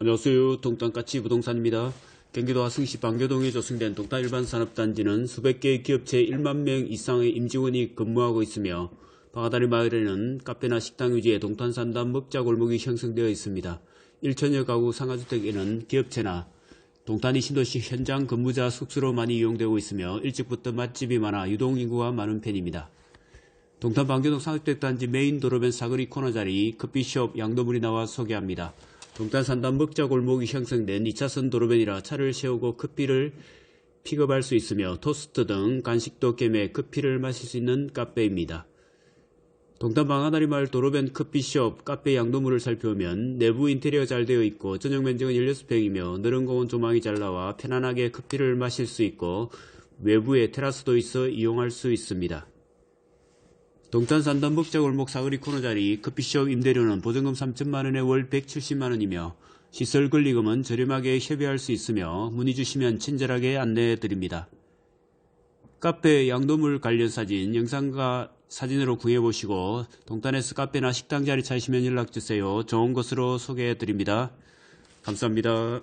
안녕하세요. 동탄까치 부동산입니다. 경기도 하승시 방교동에 조성된 동탄 일반산업단지는 수백 개의 기업체 1만 명 이상의 임직원이 근무하고 있으며 방아다리 마을에는 카페나 식당 위주의 동탄 산단 먹자 골목이 형성되어 있습니다. 1천여 가구 상가주택에는 기업체나 동탄이 신도시 현장 근무자 숙소로 많이 이용되고 있으며 일찍부터 맛집이 많아 유동인구가 많은 편입니다. 동탄 방교동 상업택단지 메인 도로변 사거리 코너 자리 커피숍 양도물이 나와 소개합니다. 동탄 산단 먹자 골목이 형성된 2차선 도로변이라 차를 세우고 커피를 픽업할 수 있으며 토스트 등 간식도 겸해 커피를 마실 수 있는 카페입니다. 동탄 방아다리 마을 도로변 커피숍, 카페 양도물을 살펴보면 내부 인테리어 잘 되어 있고 전용 면적은 16평이며 너른 공원 조망이 잘 나와 편안하게 커피를 마실 수 있고 외부에 테라스도 있어 이용할 수 있습니다. 동탄 산단 먹자골목 사거리 코너 자리 커피숍 임대료는 보증금 3천만원에 월 170만원이며 시설 권리금은 저렴하게 협의할 수 있으며 문의 주시면 친절하게 안내해 드립니다. 카페 양도물 관련 사진 영상과 사진으로 구해 보시고 동탄에서 카페나 식당 자리 찾으시면 연락 주세요. 좋은 곳으로 소개해 드립니다. 감사합니다.